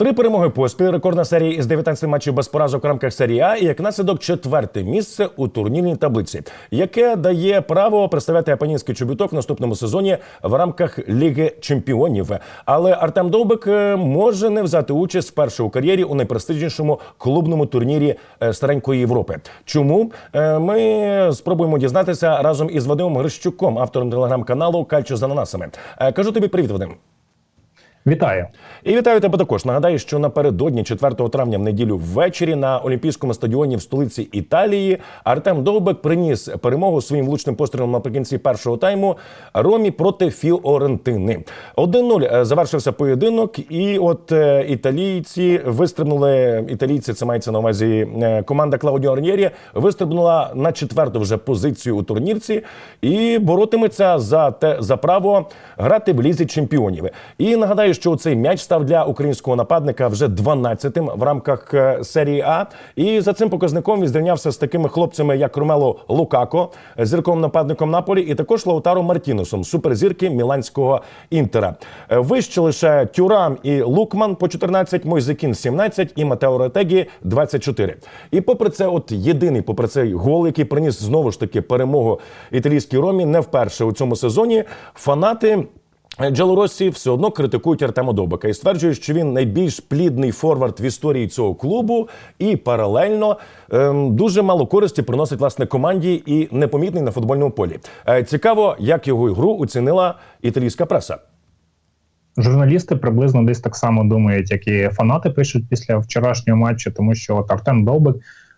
Три перемоги поспіль, рекордна серія із 19 матчів без поразок в рамках серії А і як наслідок четверте місце у турнірній таблиці, яке дає право представляти апанінський чобіток в наступному сезоні в рамках Ліги Чемпіонів. Але Артем Довбик е, може не взяти участь вперше у кар'єрі у найпрестижнішому клубному турнірі е, старенької Європи. Чому Е, ми спробуємо дізнатися разом із Вадимом Грищуком, автором телеграм-каналу Кальчо з ананасами. Кажу тобі привіт, Вадим. Вітаю. І вітаю тебе також. Нагадаю, що напередодні 4 травня в неділю ввечері на Олімпійському стадіоні в столиці Італії Артем Довбек приніс перемогу своїм влучним пострілом наприкінці першого тайму Ромі проти Фіорентини. 1-0 завершився поєдинок, і от е, італійці вистрибнули. Італійці, це мається на увазі е, команда Клаудіо Арнєрі, вистрибнула на четверту вже позицію у турнірці і боротиметься за те за право грати в лізі чемпіонів. І нагадаю, що цей м'яч став для українського нападника вже 12-тим в рамках е, серії А. І за цим показником він зрівнявся з такими хлопцями, як Ромело Лукако, зірковим нападником Наполі, і також Лаутаро Мартіносом, суперзірки міланського інтера. Е, Вище лише Тюрам і Лукман по 14, Мойзекін 17 і Матео Ретегі 24. І попри це, от єдиний, попри цей гол, який приніс знову ж таки перемогу італійській ромі, не вперше у цьому сезоні. Фанати. Джалоросі все одно критикують Артема Довбика і стверджують, що він найбільш плідний форвард в історії цього клубу, і паралельно ем, дуже мало користі приносить власне команді і непомітний на футбольному полі. Е, цікаво, як його гру оцінила італійська преса. Журналісти приблизно десь так само думають, як і фанати пишуть після вчорашнього матчу, тому що от Артем Довбик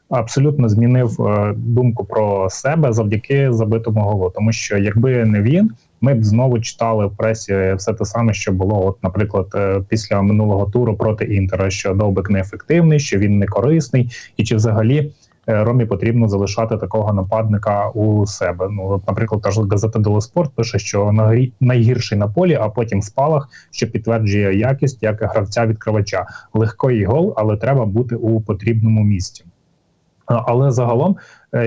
абсолютно змінив е, думку про себе завдяки забитому голу. Тому що якби не він, ми б знову читали в пресі все те саме, що було, от, наприклад, е, після минулого туру проти Інтера, що Довбик неефективний, що він не корисний, і чи взагалі. е, Ромі потрібно залишати такого нападника у себе. Ну, от, наприклад, та ж газета «Дело Спорт пише, що найгірший на полі, а потім спалах, що підтверджує якість як гравця відкривача. Легкий гол, але треба бути у потрібному місці. Але загалом,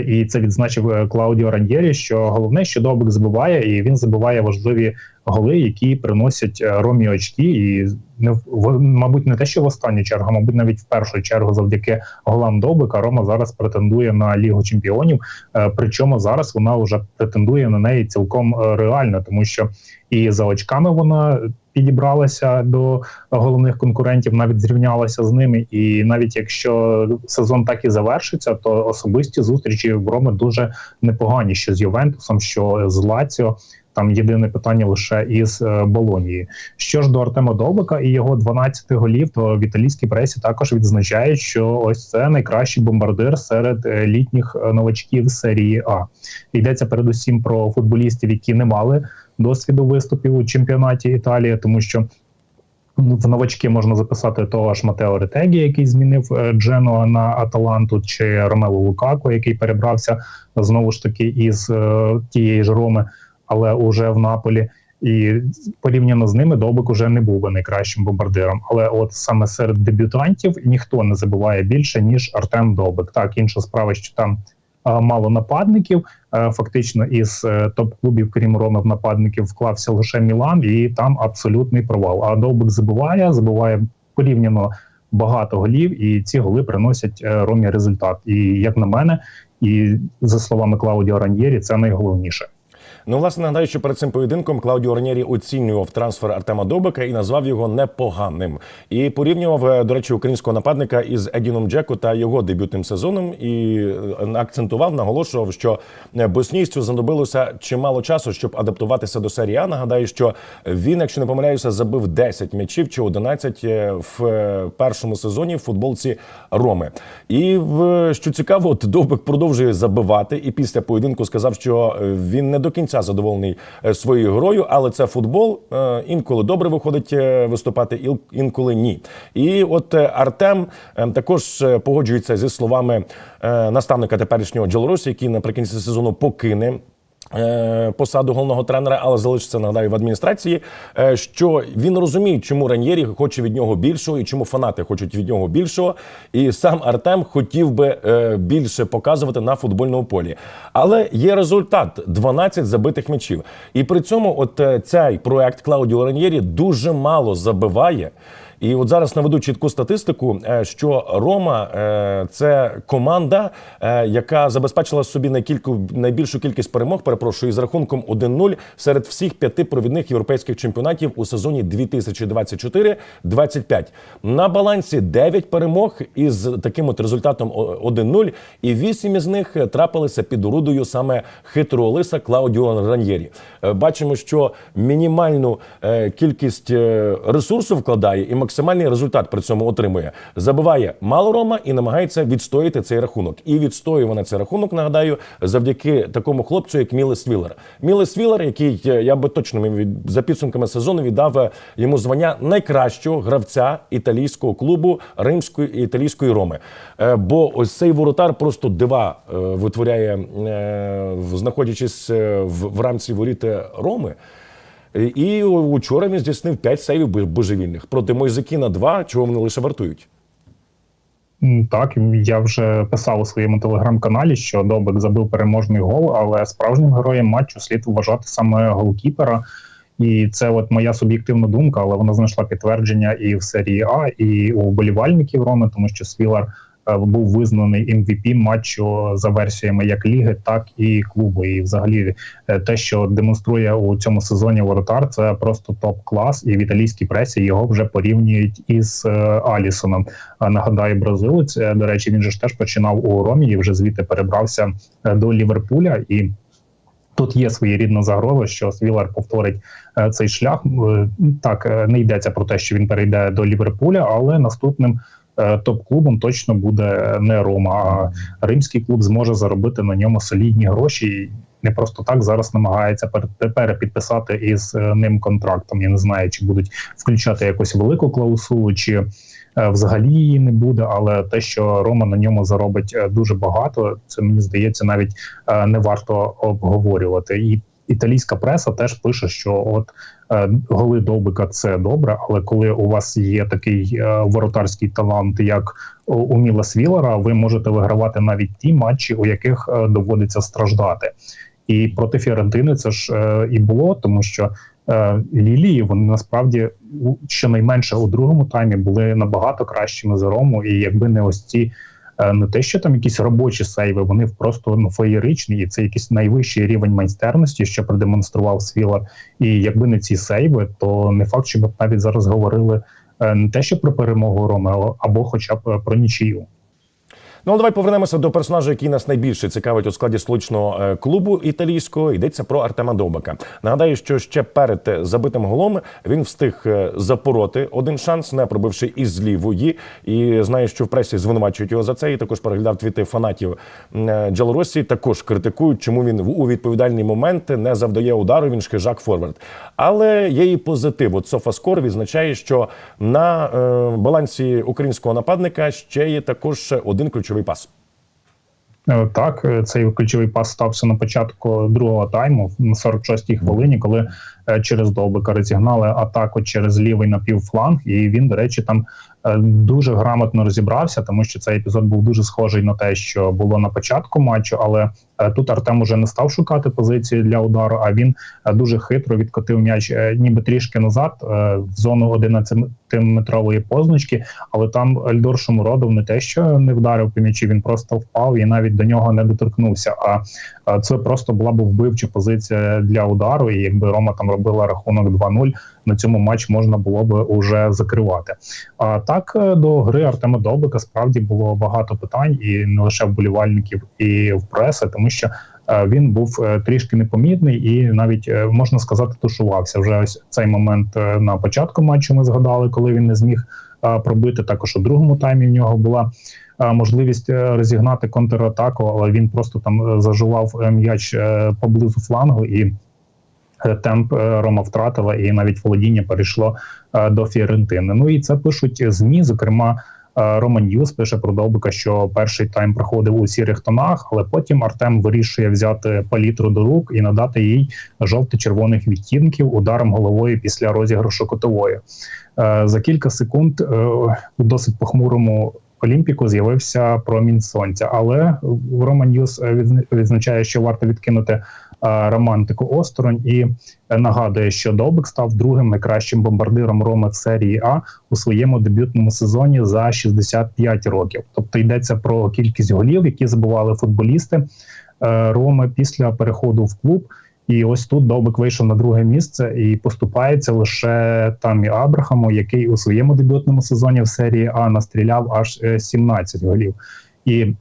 і це відзначив е, Клаудіо Раньєрі, що головне, що Довбик забиває, і він забиває важливі голи, які приносять е, Ромі очки, і не в- мабуть не те, що в останню чергу, мабуть, навіть в першу чергу, завдяки голам Довбика, Рома зараз претендує на Лігу Чемпіонів. Е, Причому зараз вона вже претендує на неї цілком е, реально, тому що і за очками вона підібралася до головних конкурентів, навіть зрівнялася з ними. І навіть якщо сезон так і завершиться, то особисті зустрічі в Роми дуже непогані, що з Ювентусом, що з Лаціо. Там єдине питання лише із е, Болонії. Що ж до Артема Довбика і його 12 голів, то в італійській пресі також відзначають, що ось це найкращий бомбардир серед е, літніх е, новачків серії А. Йдеться передусім про футболістів, які не мали досвіду виступів у чемпіонаті Італії, тому що в новачки можна записати того ж Матео Ретегі, який змінив е, Дженоа на Аталанту, чи Ромело Лукако, який перебрався знову ж таки із е, тієї ж Роми, але уже в Наполі. І порівняно з ними Довбик уже не був би найкращим бомбардиром. Але от саме серед дебютантів ніхто не забуває більше ніж Артем Довбик. Так, інша справа, що там мало нападників. Е, Фактично із е, топ-клубів, крім Роми, в нападників вклався лише Мілан, і там абсолютний провал. А Довбик забуває, забуває порівняно багато голів, і ці голи приносять е, Ромі результат. І як на мене, і за словами Клаудіо Раньєрі, це найголовніше. Ну, власне, нагадаю, що перед цим поєдинком Клаудіо Ранєрі оцінював трансфер Артема Довбика і назвав його непоганим. І порівнював, е, до речі, українського нападника із Едіном Джеко та його дебютним сезоном. І е, акцентував, наголошував, що е, боснійцю знадобилося чимало часу, щоб адаптуватися до серії А. Нагадаю, що він, якщо не помиляюся, забив 10 м'ячів чи 11 е, в першому сезоні в футболці Роми. І що цікаво, от Довбик продовжує забивати. І після поєдинку сказав, що він не до кінця задоволений е, своєю грою, але це футбол. Е, Інколи добре виходить е, виступати, інколи ні. І от Артем також погоджується зі словами наставника теперішнього Джелорусі, який наприкінці сезону покине. Е, Посаду головного тренера, але залишиться нагадаю в адміністрації. е, Що він розуміє, чому Раньєрі хоче від нього більшого і чому фанати хочуть від нього більшого. І сам Артем хотів би е, більше показувати на футбольному полі. Але є результат: 12 забитих м'ячів. І при цьому, от цей проект Клаудіо Раньєрі дуже мало забиває. І от зараз наведу чітку статистику, е, що Рома е, це команда, е, яка забезпечила собі найкільку найбільшу кількість перемог. Перепрошую з рахунком 1-0 серед всіх п'яти провідних європейських чемпіонатів у сезоні 2024-25. На балансі 9 перемог із таким от результатом о- 1-0, і 8 із них трапилися під орудою саме хитрого лиса Клаудіо Раньєрі. Бачимо, що мінімальну кількість ресурсу вкладає і максимальний результат при цьому отримує. Забиває мало Рома і намагається відстояти цей рахунок. І відстоює вона цей рахунок, нагадаю, завдяки такому хлопцю, як Мілес Віллер. Мілес Віллер, який е, я би точно за підсумками сезону віддав е, йому звання найкращого гравця італійського клубу римської італійської Роми. Е, Бо ось цей воротар просто дива витворяє, знаходячись в, рамці воріт Роми. І учора він здійснив 5 сейвів божевільних проти Мойзекіна 2, чого вони лише вартують. Так, я вже писав у своєму телеграм-каналі, що Добик забив переможний гол, але справжнім героєм матчу слід вважати саме голкіпера. І це от моя суб'єктивна думка, але вона знайшла підтвердження і в серії А, і у вболівальників Роми, тому що Свілар е, був визнаний MVP матчу за версіями як ліги, так і клубу. І взагалі е, те, що демонструє у цьому сезоні воротар, це просто топ-клас. І в італійській пресі його вже порівнюють із е, Алісоном. Нагадаю, бразилець. е, До речі, він же ж теж починав у Ромі і вже звідти перебрався е, до Ліверпуля. І тут є своєрідна загроза, що Свілар повторить е, цей шлях. Е, Так е, не йдеться про те, що він перейде до Ліверпуля, але наступним. Е, Топ-клубом точно буде не Рома, а римський клуб зможе заробити на ньому солідні гроші. І Не просто так зараз намагається пер- перепідписати із е, ним контрактом. Я не знаю, чи будуть включати якусь велику клаусулу, чи е, взагалі її не буде. Але те, що Рома на ньому заробить дуже багато, це мені здається, навіть не варто обговорювати. І італійська преса теж пише, що от е, голи Довбика це добре, але коли у вас є такий е, воротарський талант, як у- Міла Свілера, ви можете вигравати навіть ті матчі, у яких е, доводиться страждати. І проти Фіорентини це ж е, і було, тому що е, лілії вони насправді щонайменше у другому таймі були набагато кращими за Рому. І якби не ось ці не те, що там якісь робочі сейви, вони просто ну феєричні, і це якийсь найвищий рівень майстерності, що продемонстрував Свілар. І якби не ці сейви, то не факт, що б навіть зараз говорили е, не те, що про перемогу Роми, або хоча б е, про нічию. Ну, а давай повернемося до персонажа, який нас найбільше цікавить у складі столичного е, клубу італійського. Йдеться про Артема Довбака. Нагадаю, що ще перед е, забитим голом він встиг е, запороти один шанс, не пробивши із лівої. І знаю, що в пресі звинувачують його за це. І також переглядав твіти фанатів Джалоросі. Також критикують, чому він у відповідальний момент не завдає удару. Він ж хижак форвард. Але є і позитив. От Софаскор відзначає, що на балансі українського нападника ще є також один ключовий пас. Е, Так, е, цей ключовий пас стався на початку другого тайму на 46-й хвилині, коли е, через Довбика розігнали атаку через лівий напівфланг, і він, до речі, там дуже грамотно розібрався, тому що цей епізод був дуже схожий на те, що було на початку матчу. Але е, тут Артем уже не став шукати позиції для удару, а він е, дуже хитро відкотив м'яч, е, ніби трішки назад е, в зону 11-метрової позначки. Але там Ельдор Шумуродов не те, що не вдарив по м'ячі, він просто впав і навіть до нього не доторкнувся. А це просто була б вбивча позиція для удару. І якби Рома там робила рахунок 2-0, на цьому матч можна було б уже закривати. А так е, до гри Артема Довбика справді було багато питань, і не лише вболівальників, і в преси, тому що. е, Він був е, трішки непомітний і навіть можна сказати, тушувався. Вже ось цей момент на початку матчу ми згадали, коли він не зміг пробити. Також у другому таймі в нього була можливість розігнати контратаку, але він просто там зажував м'яч поблизу флангу і. Темп е, Рома втратила, і навіть володіння перейшло е, до Фіорентини. Ну і це пишуть змі. Зокрема, е, Рома Ньюс пише про Довбика, що перший тайм проходив у сірих тонах, але потім Артем вирішує взяти палітру до рук і надати їй жовто-червоних відтінків ударом головою після розіграшу котової. За кілька секунд у досить похмурому Олімпіку з'явився промінь сонця, але Рома Ньюс відзначає, що варто відкинути романтику осторонь і е, нагадує, що Довбик став другим найкращим бомбардиром Роми в серії А у своєму дебютному сезоні за 65 років. Тобто йдеться про кількість голів, які забували футболісти е, Роми після переходу в клуб. І ось тут Довбик вийшов на друге місце і поступається лише Тамі Абрахаму, який у своєму дебютному сезоні в серії А настріляв аж е, 17 голів. І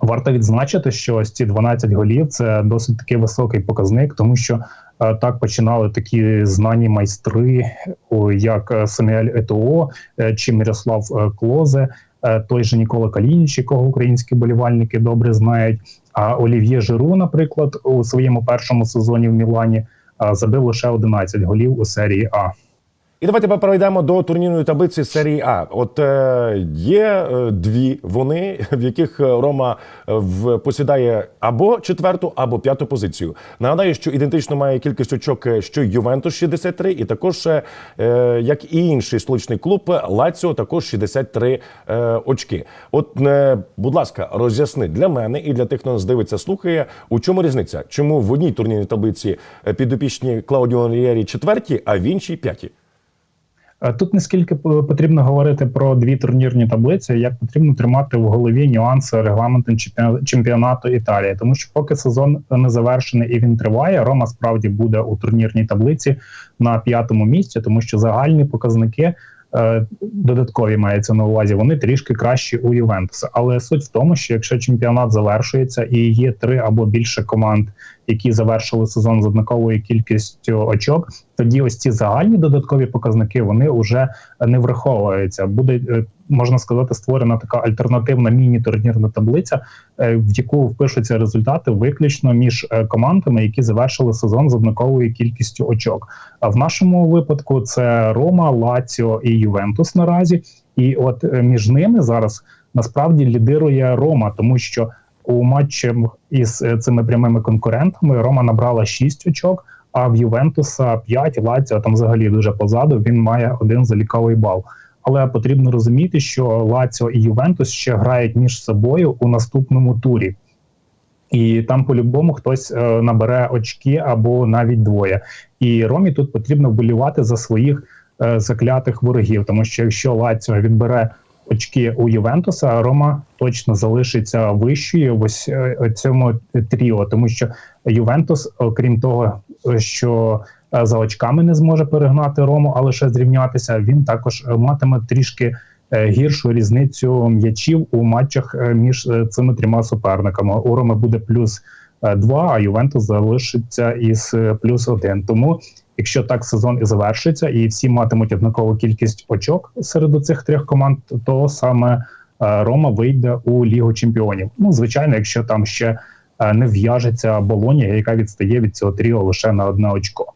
варто відзначити, що ось ці 12 голів це досить таки високий показник, тому що е, так починали такі знані майстри, о, як е, Саміель Етоо е, чи Мирослав е, Клозе, е, той же Нікола Калініч, якого українські болівальники добре знають. А Олів'є Жиру, наприклад, у своєму першому сезоні в Мілані а, забив лише 11 голів у серії А. І давайте перейдемо до турнірної таблиці серії А. От е, є е, дві вони, в яких е, Рома е, в посідає або четверту, або п'яту позицію. Нагадаю, що ідентично має кількість очок, що Ювентус 63, і також, е, як і інший столичний клуб, Лаціо також 63 е, очки. От, е, будь ласка, роз'ясни для мене і для тих, хто нас дивиться, слухає, у чому різниця? Чому в одній турнірній таблиці підопічні Клаудіо Рієрі четверті, а в іншій п'яті? Е, Тут не скільки потрібно говорити про дві турнірні таблиці, як потрібно тримати в голові нюанси регламенту чемпіо- чемпіонату Італії, тому що поки сезон не завершений і він триває, Рома справді буде у турнірній таблиці на п'ятому місці, тому що загальні показники. е, Додаткові мається на увазі, вони трішки кращі у Ювентуса. Але суть в тому, що якщо чемпіонат завершується і є три або більше команд, які завершили сезон з однаковою кількістю очок, тоді ось ці загальні додаткові показники вони вже не враховуються. Буде е, можна сказати створена така альтернативна міні-турнірна таблиця, е, в яку впишуться результати виключно між е, командами, які завершили сезон з однаковою кількістю очок. А в нашому випадку це Рома, Лаціо і Ювентус наразі. І от між ними зараз насправді лідирує Рома, тому що у матчі із е, цими прямими конкурентами Рома набрала 6 очок, а в Ювентуса 5, Лаціо там взагалі дуже позаду. Він має один заліковий бал. Але потрібно розуміти, що Лаціо і Ювентус ще грають між собою у наступному турі. І там по-любому хтось е, набере очки або навіть двоє. І Ромі тут потрібно вболівати за своїх е, заклятих ворогів, тому що якщо Лаціо відбере очки у Ювентуса, Рома точно залишиться вищою в ось е, цьому тріо, тому що Ювентус, окрім того, що е, за очками не зможе перегнати Рому, а лише зрівнятися, він також матиме трішки е, гіршу різницю м'ячів у матчах між цими трьома суперниками. У Роми буде плюс 2, а Ювентус залишиться із плюс 1. Тому, якщо так сезон і завершиться, і всі матимуть однакову кількість очок серед цих трьох команд, то саме е, Рома вийде у Лігу Чемпіонів. Ну, звичайно, якщо там ще е, не в'яжеться Болонія, яка відстає від цього тріо лише на одне очко.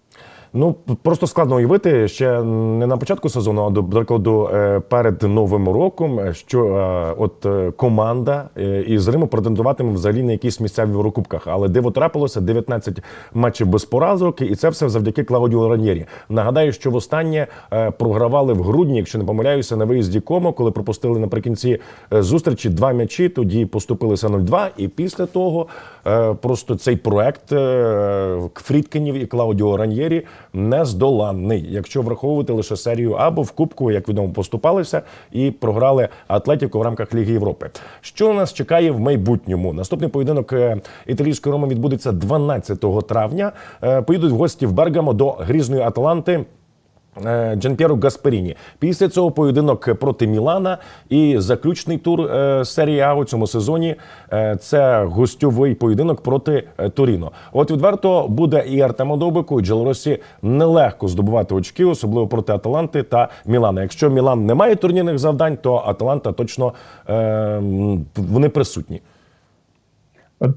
Ну просто складно уявити ще не на початку сезону, а до прикладу е, перед новим роком, е, що е, от команда із Риму претендуватиме взагалі на якісь місця в Єврокубках. Але диво трапилося 19 матчів без поразок, і це все завдяки Клаудіо Ранєрі. Нагадаю, що востаннє програвали в грудні, якщо не помиляюся, на виїзді Комо, коли пропустили наприкінці зустрічі два м'ячі. Тоді поступилися 0-2, і після того просто цей проект е, Фрідкенів і Клаудіо Раньєрі нездоланний, якщо враховувати лише серію або в Кубку, як відомо, поступалися і програли Атлетіко в рамках Ліги Європи. Що нас чекає в майбутньому? Наступний поєдинок е, італійської Роми відбудеться 12 травня. Е, Поїдуть в гості в Бергамо до грізної Аталанти. Е, Джанпєру Гасперіні. Після цього поєдинок проти Мілана і заключний тур е, серії А у цьому сезоні е, це гостьовий поєдинок проти Торіно. От відверто буде і Артему Довбику, і Джелоросі нелегко здобувати очки, особливо проти Аталанти та Мілана. Якщо Мілан не має турнірних завдань, то Аталанта точно вони присутні.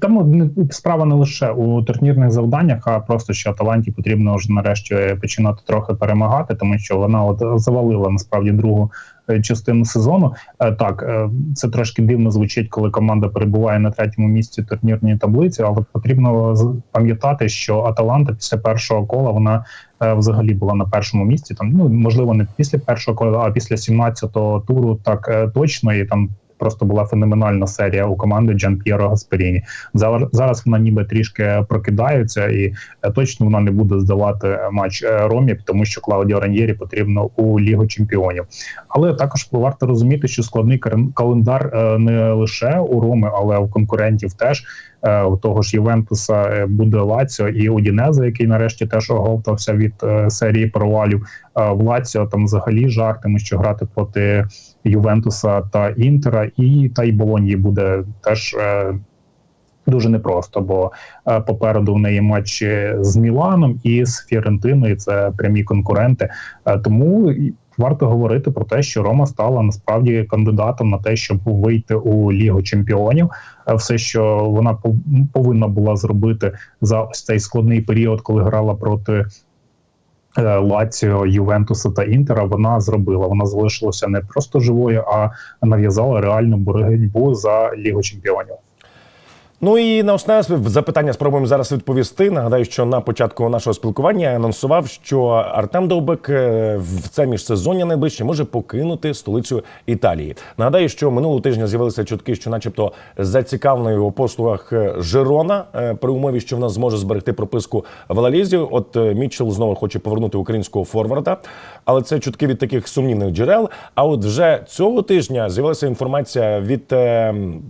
Тому справа не лише у турнірних завданнях, а просто що Аталанті потрібно вже нарешті починати трохи перемагати, тому що вона от завалила насправді другу е, частину сезону. Е, Так, е, це трошки дивно звучить, коли команда перебуває на третьому місці турнірної таблиці, але потрібно пам'ятати, що Аталанта після першого кола вона е, взагалі була на першому місці. Там ну можливо не після першого кола, а після 17-го туру, так е, точно і там просто була феноменальна серія у команди Джан П'єро Гасперіні. Зараз, вона ніби трішки прокидається, і е, точно вона не буде здавати матч е, Ромі, тому що Клаудіо Раньєрі потрібно у Лігу Чемпіонів. Але також варто розуміти, що складний календар е, не лише у Роми, але у конкурентів теж. Е, У того ж Ювентуса е, буде Лаціо і Удінеза, який нарешті теж оговтався від е, серії провалів. В Лаціо там взагалі жах, тому що грати проти Ювентуса та Інтера, і та й Болонії буде теж. Дуже непросто, бо е, попереду в неї матчі з Міланом і з Фіорентиною. Це прямі конкуренти. Е, тому варто говорити про те, що Рома стала насправді кандидатом на те, щоб вийти у Лігу Чемпіонів. Е, Все, що вона пов- повинна була зробити за ось цей складний період, коли грала проти. е, Лаціо, Ювентуса та Інтера вона зробила. Вона залишилася не просто живою, а нав'язала реальну боротьбу за Лігу Чемпіонів. Ну і на основне запитання спробуємо зараз відповісти. Нагадаю, що на початку нашого спілкування я анонсував, що Артем Довбек е, в це міжсезоння найближче може покинути столицю Італії. Нагадаю, що минулого тижня з'явилися чутки, що, начебто, зацікавлений у послугах е, Жирона е, при умові, що вона зможе зберегти прописку в Алалізі. От Мітчелл знову хоче повернути українського форварда, але це чутки від таких сумнівних джерел. А от вже цього тижня з'явилася інформація від е,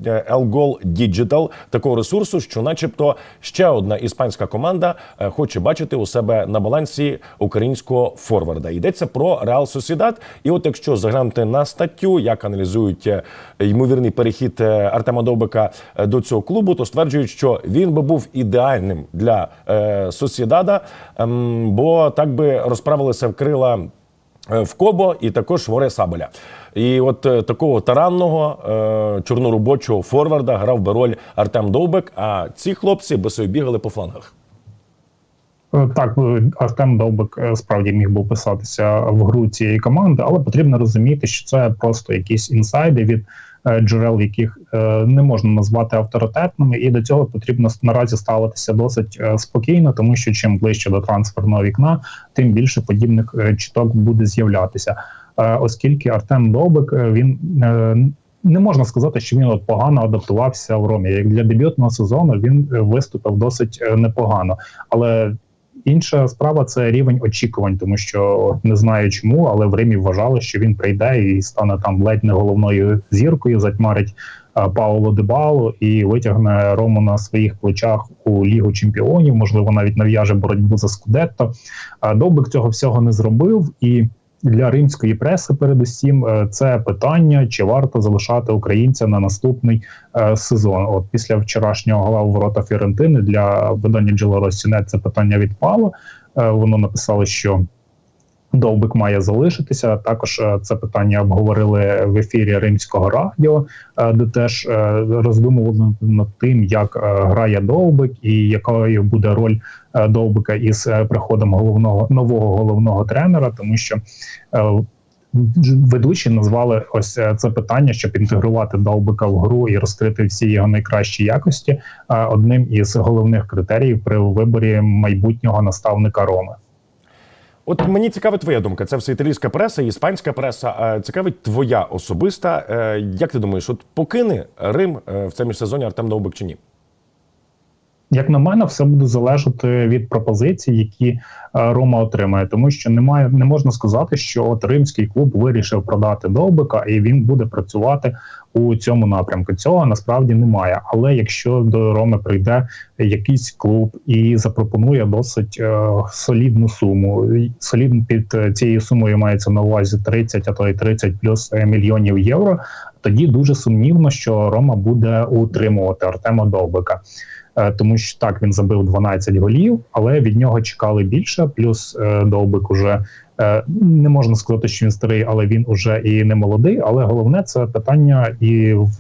е, Elgol Digital, такого ресурсу, що, начебто, ще одна іспанська команда е, хоче бачити у себе на балансі українського форварда. Йдеться про Реал Сосідат. І от якщо заглянути на статтю, як аналізують е, ймовірний перехід е, Артема Довбика до цього клубу, то стверджують, що він би був ідеальним для Сосідада, ем, бо так би розправилися крила. В Кобо і також Воре Сабеля. І от е, такого таранного е, чорноробочого форварда грав би роль Артем Довбек. А ці хлопці би собі бігали по флангах. Е, Так, е, Артем Довбик е, справді міг би описатися в гру цієї команди, але потрібно розуміти, що це просто якісь інсайди від е, джерел, яких е, не можна назвати авторитетними, і до цього потрібно наразі ставитися досить е, спокійно, тому що чим ближче до трансферного вікна, тим більше подібних е, чуток буде з'являтися. Е, Оскільки Артем Довбик е, він е, не можна сказати, що він от погано адаптувався в Ромі. Як для дебютного сезону він е, виступив досить е, непогано, але Інша справа це рівень очікувань, тому що не знаю чому, але в Римі вважали, що він прийде і стане там ледь не головною зіркою, затьмарить Пауло Дебало і витягне Рому на своїх плечах у Лігу Чемпіонів. Можливо, навіть нав'яже боротьбу за Скудетто. Довбик цього всього не зробив і. Для римської преси, передусім, е, це питання, чи варто залишати українця на наступний е, сезон. От після вчорашнього гола у ворота Фіорентини для видання Джело Росінет це питання відпало. Е, Воно написало, що Довбик має залишитися. Також е, це питання обговорили в ефірі Римського радіо, е, де теж е, роздумували над тим, як грає Довбик і якою буде роль Довбика із приходом головного нового головного тренера, тому що ведучі назвали ось це питання, щоб інтегрувати Довбика в гру і розкрити всі його найкращі якості. Одним із головних критеріїв при виборі майбутнього наставника Роми. От мені цікава твоя думка. Це все італійська преса, іспанська преса. Цікавить твоя особиста. Е, Як ти думаєш, от покине Рим е, в це міжсезоння Артем Довбик чи ні? Як на мене, все буде залежати від пропозицій, які е, Рома отримає, тому що немає, не можна сказати, що от римський клуб вирішив продати Довбика, і він буде працювати у цьому напрямку. Цього насправді немає. Але якщо до Роми прийде якийсь клуб і запропонує досить е, солідну суму, солідно під е, цією сумою мається на увазі 30, а то й 30 плюс е, мільйонів євро. Тоді дуже сумнівно, що Рома буде утримувати Артема Довбика. Е, тому що так він забив 12 голів, але від нього чекали більше. Плюс е, Довбик уже е, не можна сказати, що він старий, але він уже і не молодий. Але головне це питання і в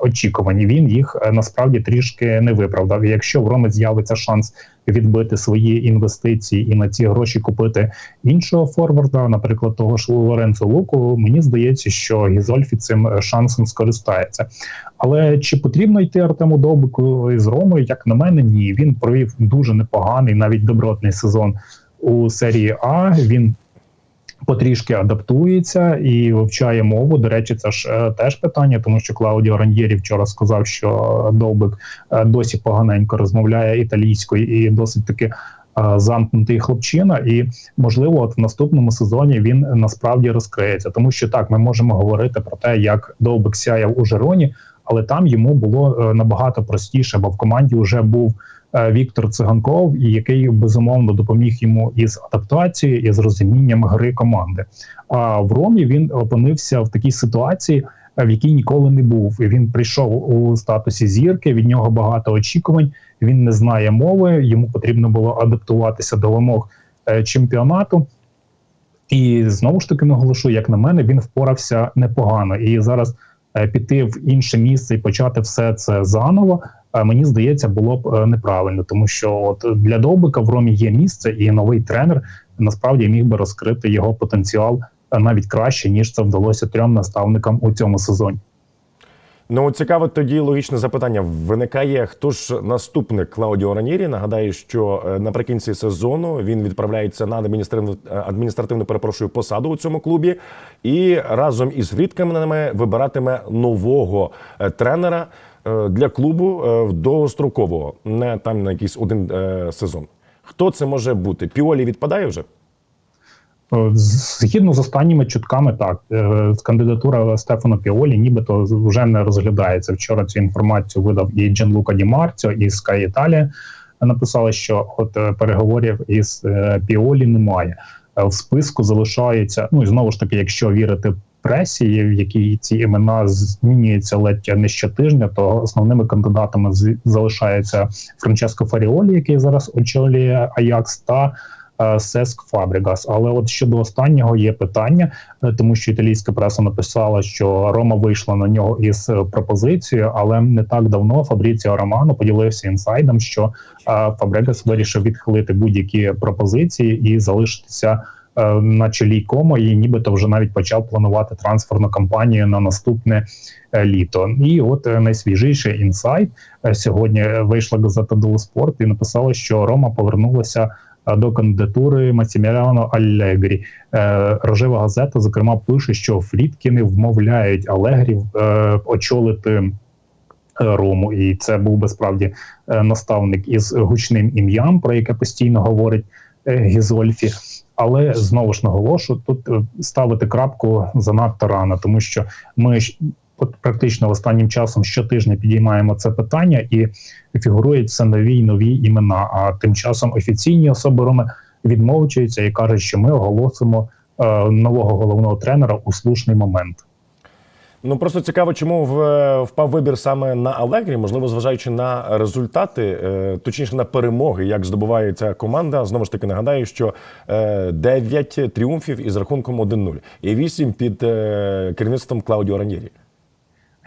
очікувані. Він їх насправді трішки не виправдав. І якщо в Роми з'явиться шанс відбити свої інвестиції і на ці гроші купити іншого форварда, наприклад, того ж Лоренцо Луку, мені здається, що Гізольфі цим е, шансом скористається. Але чи потрібно йти Артему Довбику із Ромою? Як на мене, ні. Він провів дуже непоганий, навіть добротний сезон у серії А. Він Потрішки адаптується і вивчає мову. До речі, це ж е, теж питання, тому що Клаудіо Раньєрі вчора сказав, що Довбик е, досі поганенько розмовляє італійською і досить таки е, замкнутий хлопчина. І можливо, от в наступному сезоні він насправді розкриється, тому що так ми можемо говорити про те, як Довбик сяяв у Жероні, але там йому було е, набагато простіше, бо в команді вже був. Е, Віктор Циганков, і який безумовно допоміг йому із адаптацією і з розумінням гри команди. А в Ромі він опинився в такій ситуації, е, в якій ніколи не був. І він прийшов у статусі зірки. Від нього багато очікувань. Він не знає мови. Йому потрібно було адаптуватися до вимог е, чемпіонату. І знову ж таки наголошу, як на мене, він впорався непогано. І зараз піти в інше місце і почати все це заново. Мені здається, було б е, неправильно, тому що от для Довбика в Ромі є місце, і новий тренер насправді міг би розкрити його потенціал е, навіть краще ніж це вдалося трьом наставникам у цьому сезоні. Ну цікаво тоді логічне запитання. Виникає хто ж наступник Клаудіо Ранірі. Нагадаю, що е, наприкінці сезону він відправляється на адміністративну адміністративну перепрошую посаду у цьому клубі, і разом із Фрідками вибиратиме нового тренера для клубу е, довгострокового, не там на якийсь один е, сезон. Хто це може бути? Піолі відпадає вже? Е, Згідно з останніми чутками, так е, кандидатура Стефано Піолі нібито вже не розглядається. Вчора цю інформацію видав і Джанлука Ді Марціо, і Sky Італія. Написали, що от е, переговорів із е, Піолі немає. Е, В списку залишаються. Ну і знову ж таки, якщо вірити пресі, в якій ці імена змінюються ледь не щотижня, то основними кандидатами залишаються Франческо Фаріолі, який зараз очолює Аякс, та е, Сеск Фабрігас. Але от щодо останнього є питання, е, тому що італійська преса написала, що Рома вийшла на нього із е, пропозицією, але не так давно Фабріціо Романо поділився інсайдом, що Фабрегас вирішив відхилити будь-які пропозиції і залишитися. Е, На чолі комо і нібито вже навіть почав планувати трансферну кампанію на наступне е, літо. І от е, найсвіжіший інсайт сьогодні вийшла газета Спорт і написала, що Рома повернулася до кандидатури Масіміляно Аллегрі. Рожева газета, зокрема, пише, що Фрідкіни вмовляють Алегрі очолити. Рому, і це був би справді наставник із гучним ім'ям, про яке постійно говорить Гізольфі. Але знову ж наголошу, тут е, ставити крапку занадто рано, тому що ми практично останнім часом щотижня підіймаємо це питання і фігурують все нові й нові імена. А тим часом офіційні особи Роми відмовчуються і кажуть, що ми оголосимо е, нового головного тренера у слушний момент. Ну просто цікаво, чому впав вибір саме на Алегрі, можливо, зважаючи на результати, е, точніше на перемоги, як здобувається команда. Знову ж таки нагадаю, що е, 9 тріумфів із рахунком 1-0 і 8 під е, керівництвом Клаудіо Ранєрі.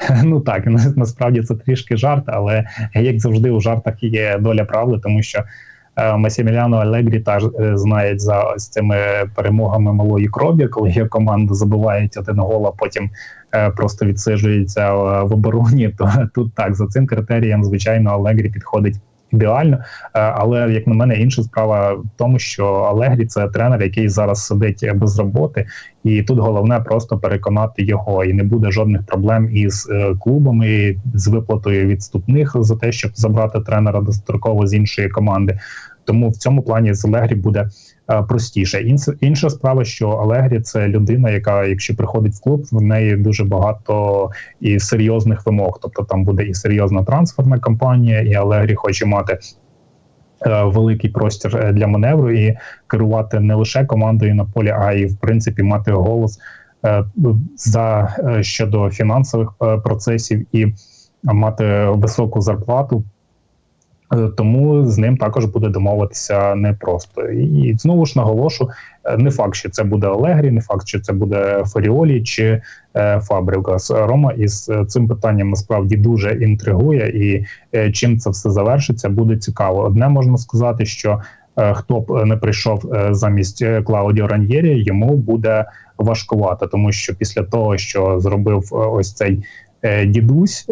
Ну так насправді це трішки жарт, але як завжди у жартах є доля правди, тому що е, Масіміляно Алегрі теж е, знають за ось цими перемогами малої крові, коли є команда забивають один гол, а потім е, просто відсиджується е, в обороні. То тут так за цим критерієм, звичайно, Алегрі підходить. Ідеально, Е, але як на мене, інша справа в тому, що Алегрі це тренер, який зараз сидить без роботи, і тут головне просто переконати його, і не буде жодних проблем із е, клубами з виплатою відступних за те, щоб забрати тренера достроково з іншої команди. Тому в цьому плані з Алегрі буде е, простіше. Інша справа, що Алегрі це людина, яка, якщо приходить в клуб, в неї дуже багато і серйозних вимог. Тобто там буде і серйозна трансферна кампанія, і Алегрі хоче мати. е, Великий простір е, для маневру і керувати не лише командою на полі, а й в принципі мати голос е, за е, щодо фінансових е, процесів і мати високу зарплату. Е, Тому з ним також буде домовитися непросто. І знову ж наголошу: е, не факт, що це буде Олегрі, не факт, що це буде Фаріолі чи е, Фабрикас. Рома із цим питанням насправді дуже інтригує, і чим це все завершиться, буде цікаво. Одне можна сказати, що хто б не прийшов замість Клаудіо Раньєрі, йому буде важкувато, тому що після того, що зробив ось цей дідусь.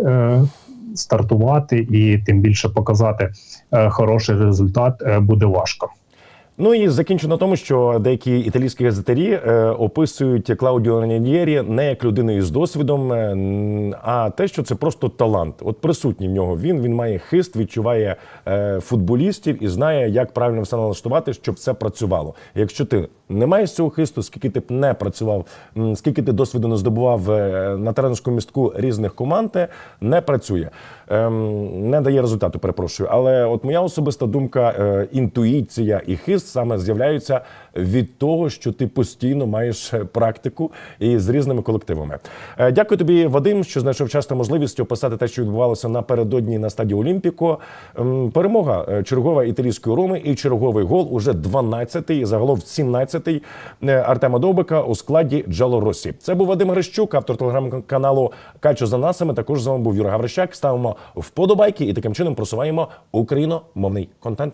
Стартувати і тим більше показати е, хороший результат е, буде важко. Ну і закінчу на тому, що деякі італійські газетарі е, описують Клаудіо Раньєрі не як людину із досвідом, е, а те, що це просто талант. От присутній в нього він. Він має хист, відчуває е, футболістів і знає, як правильно все налаштувати, щоб все працювало. Якщо ти не маєш цього хисту, скільки ти б не працював, скільки ти досвіду не здобував е, на тренерському містку різних команд, е, не працює, ем, не дає результату. Перепрошую, але от моя особиста думка, е, інтуїція і хист саме з'являються від того, що ти постійно маєш практику і з різними колективами. Дякую тобі, Вадим, що знайшов часто можливість описати те, що відбувалося напередодні на стадії Олімпіко. Ем, перемога чергова італійської роми і черговий гол уже 12-й, загалом в 17 11 е, Артема Довбика у складі Джалоросі. Це був Вадим Грищук, автор телеграм-каналу Качу за насами. Також з вами був Юра Гаврищак. Ставимо вподобайки і таким чином просуваємо україномовний контент.